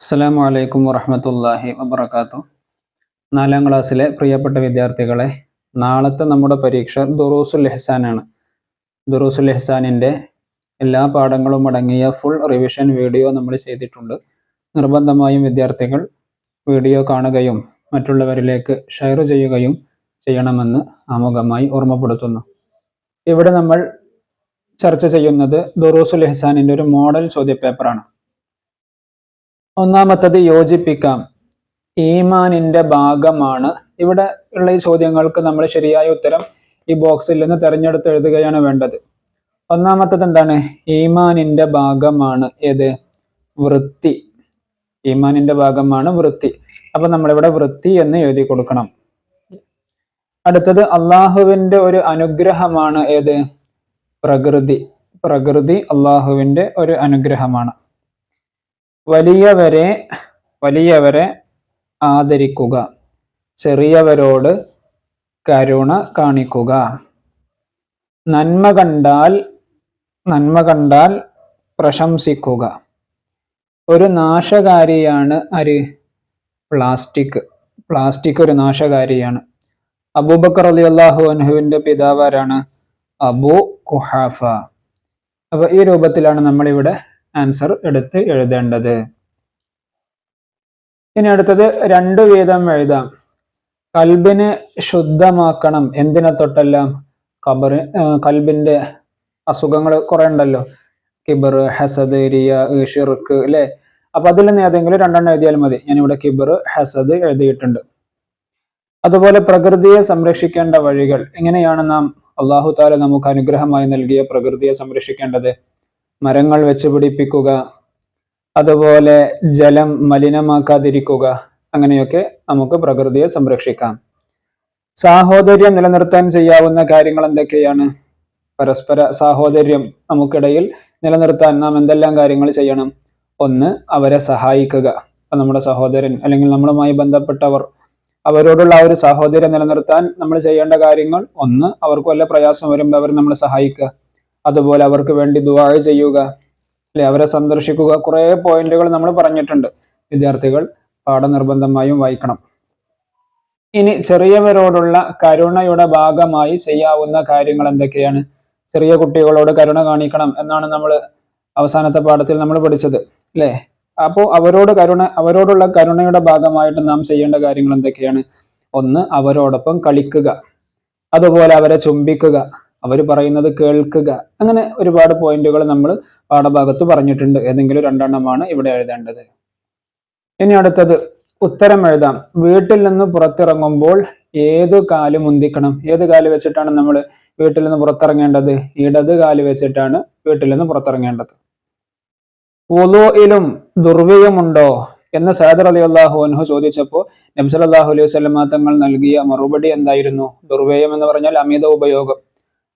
അസ്സലാമു അലൈക്കും വറഹമത്തല്ലാഹി വബർക്കാത്തു നാലാം ക്ലാസ്സിലെ പ്രിയപ്പെട്ട വിദ്യാർത്ഥികളെ നാളത്തെ നമ്മുടെ പരീക്ഷ ദുറൂസുൽ എഹ്സാനാണ് ദുറൂസുൽ എഹ്സാനിന്റെ എല്ലാ പാഠങ്ങളും അടങ്ങിയ ഫുൾ റിവിഷൻ വീഡിയോ നമ്മൾ ചെയ്തിട്ടുണ്ട്. നിർബന്ധമായും വിദ്യാർത്ഥികൾ വീഡിയോ കാണുകയും മറ്റുള്ളവരിലേക്ക് ഷെയർ ചെയ്യുകയും ചെയ്യണമെന്ന് ആമുഖമായി ഓർമ്മപ്പെടുത്തുന്നു. ഇവിടെ നമ്മൾ ചർച്ച ചെയ്യുന്നത് ദുറൂസുൽ എഹ്സാനിന്റെ ഒരു മോഡൽ ചോദ്യപേപ്പറാണ്. ഒന്നാമത്തത് യോജിപ്പിക്കാം. ഈമാനിന്റെ ഭാഗമാണ്. ഇവിടെ ഉള്ള ഈ ചോദ്യങ്ങൾക്ക് നമ്മൾ ശരിയായ ഉത്തരം ഈ ബോക്സിൽ നിന്ന് തിരഞ്ഞെടുത്ത് എഴുതുകയാണ് വേണ്ടത്. ഒന്നാമത്തത് എന്താണ്? ഈമാനിന്റെ ഭാഗമാണ്. ഏത്? വൃത്തി. ഈമാനിന്റെ ഭാഗമാണ് വൃത്തി. അപ്പൊ നമ്മളിവിടെ വൃത്തി എന്ന് എഴുതി കൊടുക്കണം. അടുത്തത് അള്ളാഹുവിന്റെ ഒരു അനുഗ്രഹമാണ്. ഏത്? പ്രകൃതി. പ്രകൃതി അള്ളാഹുവിന്റെ ഒരു അനുഗ്രഹമാണ്. വലിയവരെ വലിയവരെ ആദരിക്കുക. ചെറിയവരോട് കരുണ കാണിക്കുക. നന്മ കണ്ടാൽ നന്മ കണ്ടാൽ പ്രശംസിക്കുക. ഒരു നാശകാരിയാണ് അരി പ്ലാസ്റ്റിക് പ്ലാസ്റ്റിക് ഒരു നാശകാരിയാണ്. അബൂബക്കർ അലി അള്ളാഹു അൻഹുവിന്റെ പിതാവാരാണ് അബു കുഹാഫ അപ്പോൾ ഈ രൂപത്തിലാണ് നമ്മളിവിടെ ആൻസർ എടുത്ത് എഴുതേണ്ടത്. ഇനി അടുത്തത് രണ്ടു വീതം എഴുതാം. കൽബിനെ ശുദ്ധമാക്കണം. എന്തിനെ തൊട്ടെല്ലാം? കബറ് കൽബിന്റെ അസുഖങ്ങൾ കുറെ ഉണ്ടല്ലോ. കിബർ ഹസദ് റിയ ഷിർക്ക് അല്ലെ അപ്പൊ അതിൽ നിന്ന് ഏതെങ്കിലും രണ്ടെണ്ണം എഴുതിയാൽ മതി. ഞാൻ ഇവിടെ കിബർ ഹസദ് എഴുതിയിട്ടുണ്ട്. അതുപോലെ പ്രകൃതിയെ സംരക്ഷിക്കേണ്ട വഴികൾ. എങ്ങനെയാണ് നാം അള്ളാഹു താല നമുക്ക് അനുഗ്രഹമായി നൽകിയ പ്രകൃതിയെ സംരക്ഷിക്കേണ്ടത്? മരങ്ങൾ വെച്ച് പിടിപ്പിക്കുക. അതുപോലെ ജലം മലിനമാക്കാതിരിക്കുക. അങ്ങനെയൊക്കെ നമുക്ക് പ്രകൃതിയെ സംരക്ഷിക്കാം. സാഹോദര്യം നിലനിർത്താൻ ചെയ്യാവുന്ന കാര്യങ്ങൾ എന്തൊക്കെയാണ്? പരസ്പര സാഹോദര്യം നമുക്കിടയിൽ നിലനിർത്താൻ നാം എന്തെല്ലാം കാര്യങ്ങൾ ചെയ്യണം? ഒന്ന് അവരെ സഹായിക്കുക. നമ്മുടെ സഹോദരൻ അല്ലെങ്കിൽ നമ്മളുമായി ബന്ധപ്പെട്ടവർ അവരോടുള്ള ആ ഒരു സാഹോദര്യം നിലനിർത്താൻ നമ്മൾ ചെയ്യേണ്ട കാര്യങ്ങൾ. ഒന്ന് അവർക്ക് വല്ല പ്രയാസം വരുമ്പോൾ അവർ നമ്മളെ സഹായിക്കുക. അതുപോലെ അവർക്ക് വേണ്ടി ദുവാ ചെയ്യുക അല്ലെ അവരെ സന്ദർശിക്കുക കുറേ പോയിന്റുകൾ നമ്മൾ പറഞ്ഞിട്ടുണ്ട്. വിദ്യാർത്ഥികൾ പാഠനിർബന്ധമായും വായിക്കണം. ഇനി ചെറിയവരോടുള്ള കരുണയുടെ ഭാഗമായി ചെയ്യാവുന്ന കാര്യങ്ങൾ എന്തൊക്കെയാണ്? ചെറിയ കുട്ടികളോട് കരുണ കാണിക്കണം എന്നാണ് നമ്മൾ അവസാനത്തെ പാഠത്തിൽ നമ്മൾ പഠിച്ചത് അല്ലേ? അപ്പോൾ അവരോട് കരുണ അവരോടുള്ള കരുണയുടെ ഭാഗമായിട്ട് നാം ചെയ്യേണ്ട കാര്യങ്ങൾ എന്തൊക്കെയാണ്? ഒന്ന് അവരോടൊപ്പം കളിക്കുക അതുപോലെ അവരെ ചുംബിക്കുക അവർ പറയുന്നത് കേൾക്കുക. അങ്ങനെ ഒരുപാട് പോയിന്റുകൾ നമ്മൾ പാഠഭാഗത്ത് പറഞ്ഞിട്ടുണ്ട്. ഏതെങ്കിലും രണ്ടെണ്ണമാണ് ഇവിടെ എഴുതേണ്ടത്. ഇനി അടുത്തത് ഉത്തരം എഴുതാം. വീട്ടിൽ നിന്ന് പുറത്തിറങ്ങുമ്പോൾ ഏതു കാൽ മുന്തിക്കണം? ഏത് കാൽ വെച്ചിട്ടാണ് നമ്മൾ വീട്ടിൽ നിന്ന് പുറത്തിറങ്ങേണ്ടത്? ഇടത് കാൽ വെച്ചിട്ടാണ് വീട്ടിൽ നിന്ന് പുറത്തിറങ്ങേണ്ടത്. ഒലോയിലും ദുർവ്യയമുണ്ടോ? എന്ന് സഹദർ അലി അള്ളാഹു അൻഹു ചോദിച്ചപ്പോൾ നബ്സലാഹു അലൈഹി വസ്ലമ തങ്ങൾ നൽകിയ മറുപടി എന്തായിരുന്നു? ദുർവ്യയം എന്ന് പറഞ്ഞാൽ അമിത ഉപയോഗം.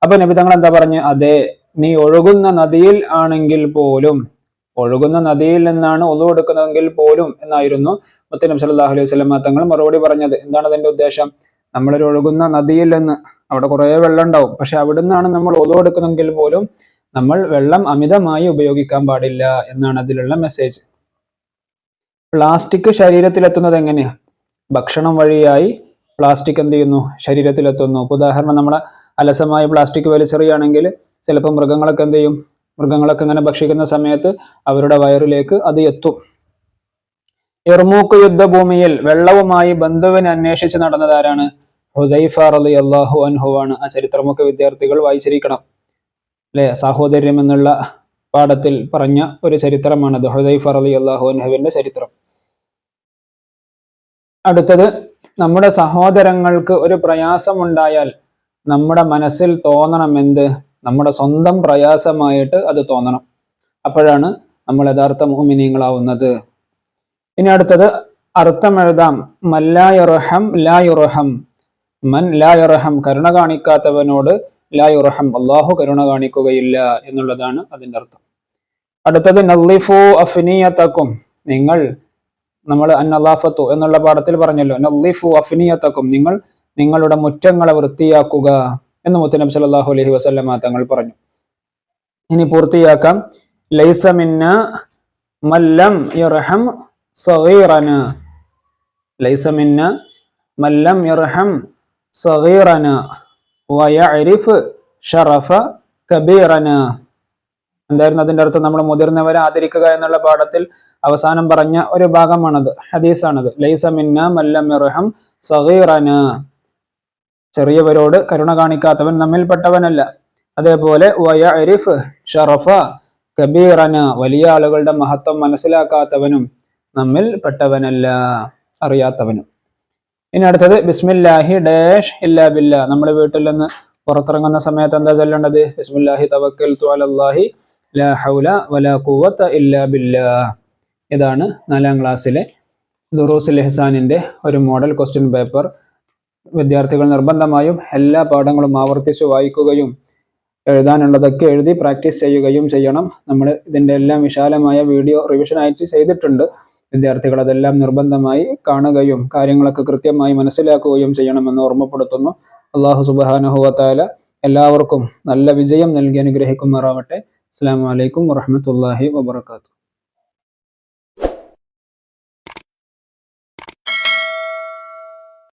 അപ്പൊ നബി തങ്ങൾ എന്താ പറഞ്ഞു? അതെ നീ ഒഴുകുന്ന നദിയിൽ ആണെങ്കിൽ പോലും ഒഴുകുന്ന നദിയിൽ നിന്നാണ് ഒന്നു കൊടുക്കുന്നതെങ്കിൽ പോലും എന്നായിരുന്നു മുത്തൻ നബി സല്ലാഹു അലൈഹി സ്വലമ തങ്ങൾ മറുപടി പറഞ്ഞത്. എന്താണ് അതിന്റെ ഉദ്ദേശം? നമ്മളൊരു ഒഴുകുന്ന നദിയിൽ നിന്ന് അവിടെ കുറേ വെള്ളം ഉണ്ടാവും പക്ഷെ അവിടുന്നാണ് നമ്മൾ ഒന്നു കൊടുക്കുന്നതെങ്കിൽ പോലും നമ്മൾ വെള്ളം അമിതമായി ഉപയോഗിക്കാൻ പാടില്ല എന്നാണ് അതിലുള്ള മെസ്സേജ് പ്ലാസ്റ്റിക് ശരീരത്തിൽ എത്തുന്നത് എങ്ങനെയാ? ഭക്ഷണം വഴിയായി പ്ലാസ്റ്റിക് എന്ത് ചെയ്യുന്നു? ശരീരത്തിൽ എത്തുന്നു ഉദാഹരണം നമ്മളെ അലസമായ പ്ലാസ്റ്റിക് വലിച്ചെറിയുകയാണെങ്കിൽ ചിലപ്പോൾ മൃഗങ്ങളൊക്കെ എന്ത് ചെയ്യും? മൃഗങ്ങളൊക്കെ ഇങ്ങനെ ഭക്ഷിക്കുന്ന സമയത്ത് അവരുടെ വയറിലേക്ക് അത് എത്തും. എർമൂക്ക് യുദ്ധഭൂമിയിൽ വെള്ളവുമായി ബന്ധുവിനെ അന്വേഷിച്ച് നടന്നതാരാണ് ഹുദൈഫ അള്ളാഹു അൻഹു ആണ്. ആ ചരിത്രമൊക്കെ വിദ്യാർത്ഥികൾ വായിച്ചിരിക്കണം. അല്ലെ? സാഹോദര്യം എന്നുള്ള പാഠത്തിൽ പറഞ്ഞ ഒരു ചരിത്രമാണത്. ഹുദൈഫ റലി അള്ളാഹു അൻഹുവിന്റെ ചരിത്രം. അടുത്തത് നമ്മുടെ സഹോദരങ്ങൾക്ക് ഒരു പ്രയാസമുണ്ടായാൽ നമ്മുടെ മനസ്സിൽ തോന്നണം എന്ത് നമ്മുടെ സ്വന്തം പ്രയാസമായിട്ട് അത് തോന്നണം. അപ്പോഴാണ് നമ്മൾ യഥാർത്ഥ മോമിനിയങ്ങളാവുന്നത് ഇനി അടുത്തത് അർത്ഥം എഴുതാം. മല്ലായുറഹം ലായുറഹം മൻ ലായുറഹം കരുണ കാണിക്കാത്തവനോട് ലായുറഹം അള്ളാഹു കരുണ കാണിക്കുകയില്ല എന്നുള്ളതാണ് അതിന്റെ അർത്ഥം. അടുത്തത് നല്ലിഫു അഫിനിയത്തക്കും നിങ്ങൾ നമ്മൾ അന്നലാഫത്തു എന്നുള്ള പാഠത്തിൽ പറഞ്ഞല്ലോ. നല്ലിഫു അഫിനിയത്തക്കും നിങ്ങൾ നിങ്ങളുടെ മുറ്റങ്ങളെ വൃത്തിയാക്കുക എന്ന് മുത്തനബ് സല്ലാഹു അലഹി വസ്ലമ തങ്ങൾ പറഞ്ഞു. ഇനി പൂർത്തിയാക്കാം. ലൈസമിന്ന മല്ലം യർഹം സഗീറന. ലൈസമിന്ന മല്ലം യർഹം സഗീറന. വയഅരിഫ് ഷറഫ കബീറന. എന്തായിരുന്നു അതിന്റെ അർത്ഥം? നമ്മൾ മുതിർന്നവരെ ആദരിക്കുക എന്നുള്ള പാഠത്തിൽ അവസാനം പറഞ്ഞ ഒരു ഭാഗമാണത് ഹദീസാണത്. ലൈസമിന്ന മല്ലം യർഹം സഗീറന. ചെറിയവരോട് കരുണ കാണിക്കാത്തവൻ നമ്മിൽപ്പെട്ടവനല്ല. അതേപോലെ ഷറഫ കബീറന വലിയ ആളുകളുടെ മഹത്വം മനസ്സിലാക്കാത്തവനും നമ്മിൽ പെട്ടവനല്ല അറിയാത്തവനും. ഇനി അടുത്തത് ബിസ്മില്ലാഹി ഡാഷ് ഇല്ലാ ബില്ല. നമ്മുടെ വീട്ടിൽ നിന്ന് പുറത്തിറങ്ങുന്ന സമയത്ത് എന്താ ചൊല്ലേണ്ടത്? ബിസ്മില്ലാഹി തവക്കൽ അലല്ലാഹി ലാ ഹൗല വലാ ഖുവത ഇല്ലാ ബില്ലാ. ഇതാണ് നാലാം ക്ലാസ്സിലെ ദുറൂസുൽ ഇഹ്സാനിന്റെ ഒരു മോഡൽ ക്വസ്റ്റ്യൻ പേപ്പർ. വിദ്യാർത്ഥികൾ നിർബന്ധമായും എല്ലാ പാഠങ്ങളും ആവർത്തിച്ച് വായിക്കുകയും എഴുതാനുള്ളതൊക്കെ എഴുതി പ്രാക്ടീസ് ചെയ്യുകയും ചെയ്യണം. നമ്മൾ ഇതിന്റെ എല്ലാം വിശാലമായ വീഡിയോ റിവിഷൻ ആയിട്ട് ചെയ്തിട്ടുണ്ട്. വിദ്യാർത്ഥികൾ അതെല്ലാം നിർബന്ധമായി കാണുകയും കാര്യങ്ങളൊക്കെ കൃത്യമായി മനസ്സിലാക്കുകയും ചെയ്യണമെന്ന് ഓർമ്മപ്പെടുത്തുന്നു. അള്ളാഹു സുബാനുഹുവത്താല എല്ലാവർക്കും നല്ല വിജയം നൽകി അനുഗ്രഹിക്കുമാറാവട്ടെ. അസ്സാം വലൈക്കും വറഹമത്തല്ലാഹി വബർക്കാത്തു